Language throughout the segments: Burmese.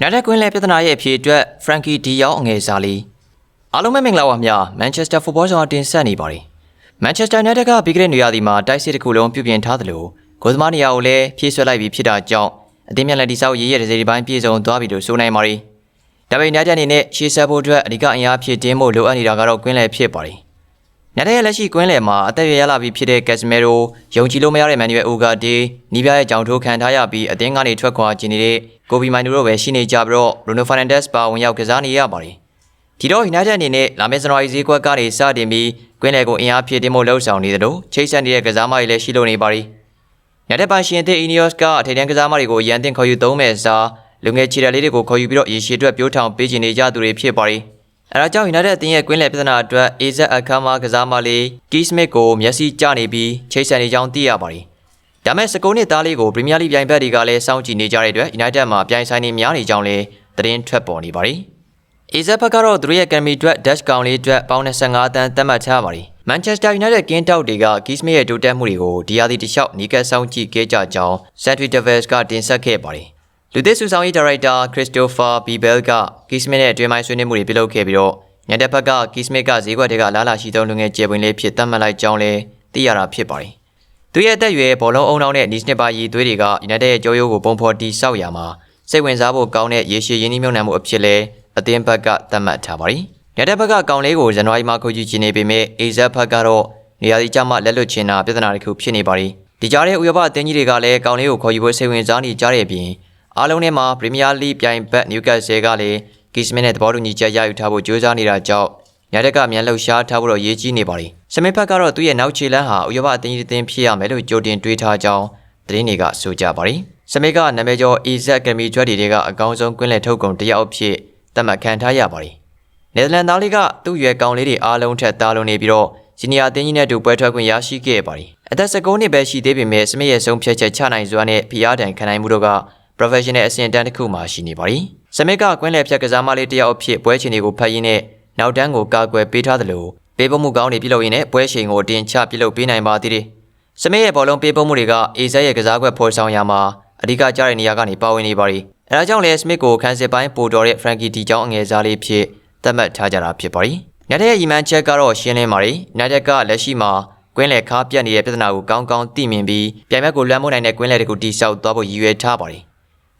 United ကွင်းလဲပြဿနာရဲ့အဖြေအတွက် Frankie De Jong အငယ်စားလေးအားလုံးပဲမင်္ဂလာပါများ Manchester Football ဆောင်တင်ဆက်နေပါတယ် Manchester United ကပြီးခဲ့တဲ့နေရာဒီမှာတိုက်စစ်တစ်ခုလုံးပြုပြင်ထားသလိုဂိုးသမားနေရာကိုလည်းဖြည့်ဆွက်လိုက်ပြီးဖြစ်တာကြောင့်အသင်းမြန်လက်တိဆောက်ရေးရတဲ့စီဒီပိုင်းပြည်စုံသွားပြီလို့ဆိုနိုင်ပါတယ်ဒါပေမဲ့ United အနေနဲ့ရှေ့ဆက်ဖို့အတွက်အဓိကအင်အားဖြည့်တင်းဖို့လိုအပ်နေတာကတော့ကွင်းလဲဖြစ်ပါတယ် ညတဲ့ရဲ့လက်ရှိကွင်းလယ်မှာအသက်ရွယ်ရလာပြီးဖြစ်တဲ့ကက်စမီရိုယုံကြည်လို့မရတဲ့မန်နျူယ်အိုဂါဒီနီးပြရဲ့ကြောင်ထိုးခံထားရပြီးအသင်းကနေထွက်ခွာခြင်းနေတဲ့ကိုဘီမိုင်နိုတို့ပဲရှိနေကြပြီးတော့ဘရူနိုဖာနန်ဒက်စ်ပါဝင်ရောက်ကစားနေရပါတယ်။ဒီတော့ United အနေနဲ့လာမယ့်ဇန်နဝါရီဈေးကွက်ကနေစတင်ပြီးကွင်းလယ်ကိုအင်အားဖြည့်တင်းဖို့လှုံ့ဆော်နေတယ်လို့ချိတ်ဆက်နေတဲ့ကစားမတွေလည်းရှိလို့နေပါပြီ။ညတဲ့ပိုင်ရှင်တဲ့ Ineos ကအထက်တန်းကစားမတွေကိုရန်တင်ခေါ်ယူသုံးမဲ့အစားလူငယ်ခြေတလေးတွေကိုခေါ်ယူပြီးတော့ရေရှည်အတွက်ပြိုးထောင်ပေးချင်နေကြသူတွေဖြစ်ပါရီ။ အဲဒါကြောင့် United အသင်းရဲ့ကွင်းလယ်ပြဿနာအတွက် AZ အခမ်းအနားကစားမလေး Key Smith ကိုမျက်စိကျနေပြီးချိတ်ဆက်နေကြောင်းသိရပါရီ။ဒါမဲ့စကုန်းနှစ်သားလေးကိုပရီးမီးယားလိပြိုင်ဘက်တွေကလည်းစောင့်ကြည့်နေကြတဲ့အတွက် United မှာပြိုင်ဆိုင်နေများနေကြောင်းလည်းသတင်းထွက်ပေါ်နေပါရီ။ AZ ဘက်ကတော့သူတို့ရဲ့ Academy အတွက် Dash ကောင်လေးအတွက်ပေါင်း25တန်းသတ်မှတ်ထားပါရီ။ Manchester United ကင်းတောက်တွေက Key Smith ရဲ့တိုးတက်မှုတွေကိုဒီယာဒီတစ်လျှောက်နီးကပ်ဆောင်ကြည့်ခဲ့ကြကြောင်း Sandwich Devils ကတင်ဆက်ခဲ့ပါရီ။ လူသစ်စုဆောင်ရေးဒါရိုက်တာခရစ္စတိုဖာဘီဘဲလ်ကကီစမစ်နဲ့အတွင်းပိုင်းဆွေးနွေးမှုတွေပြုလုပ်ခဲ့ပြီးတော့ညတဲ့ဘက်ကကီစမစ်ကဈေးကွက်တွေကလာလာရှိသောလူငယ်ကျေပွင့်လေးဖြစ်သတ်မှတ်လိုက်ကြောင်းလည်းသိရတာဖြစ်ပါတယ်။သူရဲ့အသက်အရွယ်ဘောလုံးအုံနောက်နဲ့နီစနစ်ပါရည်သွေးတွေကညတဲ့ရဲ့ကြောရိုးကိုပုံဖော်တီဆောက်ရမှာစိတ်ဝင်စားဖို့ကောင်းတဲ့ရေရှည်ရင်းနှီးမြှုပ်နှံမှုအဖြစ်လဲအသင်းဘက်ကသတ်မှတ်ထားပါတယ်။ညတဲ့ဘက်ကကောင်လေးကိုဇန်နဝါရီမှာခုကြည့်ချင်နေပေမဲ့အေဇက်ဘက်ကတော့နေရာဒီကျမှလက်လွတ်ချင်တာပြဿနာတစ်ခုဖြစ်နေပါရီ။ဒီကြားထဲဥရောပအသင်းကြီးတွေကလည်းကောင်လေးကိုခေါ်ယူဖို့စိတ်ဝင်စားနေကြတဲ့အပြင် အားလုံးထဲမှာပရီးမီးယားလိပြိုင်ဘက်နျူကက်ဆယ်ကလည်းကီစမစ်နဲ့သဘောတူညီချက်ရယူထားဖို့ကြိုးစားနေတာကြောင့်ညတက်ကမြန်လှုပ်ရှားထားဖို့တော့ရေးကြီးနေပါလိမ့်။စမစ်ဖက်ကတော့သူ့ရဲ့နောက်ခြေလမ်းဟာဥရောပအသင်းကြီးအသင်းဖြစ်ရမယ်လို့ကြိုတင်တွေးထားကြောင်းသတင်းတွေကဆိုကြပါလိမ့်။စမစ်ကနာမည်ကျော် AZ Academy ကျွတ်တွေကအကောင်းဆုံးကွင်းလယ်ထုတ်ကုန်တစ်ယောက်အဖြစ်သတ်မှတ်ခံထားရပါလိမ့်။နယ်သာလန်သားလေးကသူ့ရွယ်ကောင်လေးတွေအားလုံးထက်တာလွန်နေပြီးတော့စီနီယာအသင်းကြီးနဲ့တူပွဲထွက်ခွင့်ရရှိခဲ့ပါလိမ့်။အသက်19နှစ်ပဲရှိသေးပေမဲ့စမစ်ရဲ့ဆုံးဖြတ်ချက်ချနိုင်စွာနဲ့ဖိအားတံခံနိုင်မှုတို့က professional အဆင့်တန်းတစ်ခုမှရှိနေပါသည်။စမစ်ကကွင်းလယ်ဖြတ်ကစားမလေးတစ်ယောက်အဖြစ်ပွဲချိန်တွေကိုဖတ်ရင်းနဲ့နောက်တန်းကိုကာကွယ်ပေးထားသလိုပေးပို့မှုကောင်းတွေပြုလုပ်ရင်းနဲ့ပွဲချိန်ကိုတင်ချပြုလုပ်ပေးနိုင်ပါသေးတယ်။စမစ်ရဲ့ဘောလုံးပေးပို့မှုတွေကအေဇက်ရဲ့ကစားကွက်ဖော်ဆောင်ရာမှာအဓိကကျတဲ့နေရာကနေပါဝင်နေပါသည်။အဲဒါကြောင့်လည်းစမစ်ကိုခန်းစစ်ပိုင်းပိုတော်တဲ့ Frankie De Jong အငယ်စားလေးဖြစ်သတ်မှတ်ထားကြတာဖြစ်ပါသည်။ညတဲ့ရဲ့ရီမန်ချက်ကတော့ရှင်းလင်းပါသည်။နိုင်တက်ကလက်ရှိမှာကွင်းလယ်ခါပြတ်နေတဲ့ပြဿနာကိုကောင်းကောင်းသိမြင်ပြီးပြိုင်ဘက်ကိုလွှမ်းမိုးနိုင်တဲ့ကွင်းလယ်တွေကိုတိစောက်သွားဖို့ရည်ရွယ်ထားပါတယ်။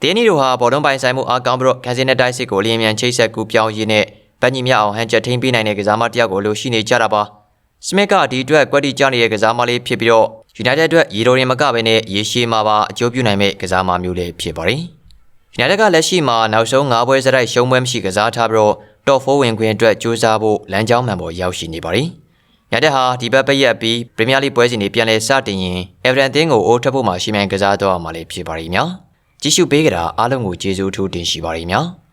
တင်းနီတို့ဟာဘောလုံးပိုင်ဆိုင်မှုအားကောင်းပြီးတော့ကန်စင်နဲ့တိုက်စစ်ကိုလျင်မြန်ချိတ်ဆက်ကူပြောင်းရင်းနဲ့ဗန်ညီမြအောင်ဟန်ချက်ထိန်ပေးနိုင်တဲ့ကစားမတစ်ယောက်ကိုလိုရှိနေကြတာပါ။စမစ်ကဒီအတွက်ကွက်တီကျနေတဲ့ကစားမလေးဖြစ်ပြီးတော့ United အတွက်ရေတော်ရင်မကဘဲနဲ့ရေရှည်မှာပါအကျိုးပြုနိုင်မဲ့ကစားမမျိုးလေးဖြစ်ပါတယ်။ United ကလက်ရှိမှာနောက်ဆုံး၅ပွဲစတိုက်ရှုံးပွဲမရှိကစားထားပြီးတော့ Top 4ဝင်ခွင့်အတွက်ကြိုးစားဖို့လမ်းကြောင်းမှန်ပေါ်ရောက်ရှိနေပါတယ်။ညတဲ့ဟာဒီဘက်ပရက်ပြီးပရီးမီးယားလိပွဲစဉ်တွေပြန်လည်စတင်ရင် Everton အသင်းကိုအိုးထပ်ဖို့မှရှိမှန်ကစားတော့မှာလည်းဖြစ်ပါလိမ့်မယ်။ ကြည့်ရှုပေးကြတာအားလုံးကိုကျေးဇူးထူးတင်ရှိပါရစေ။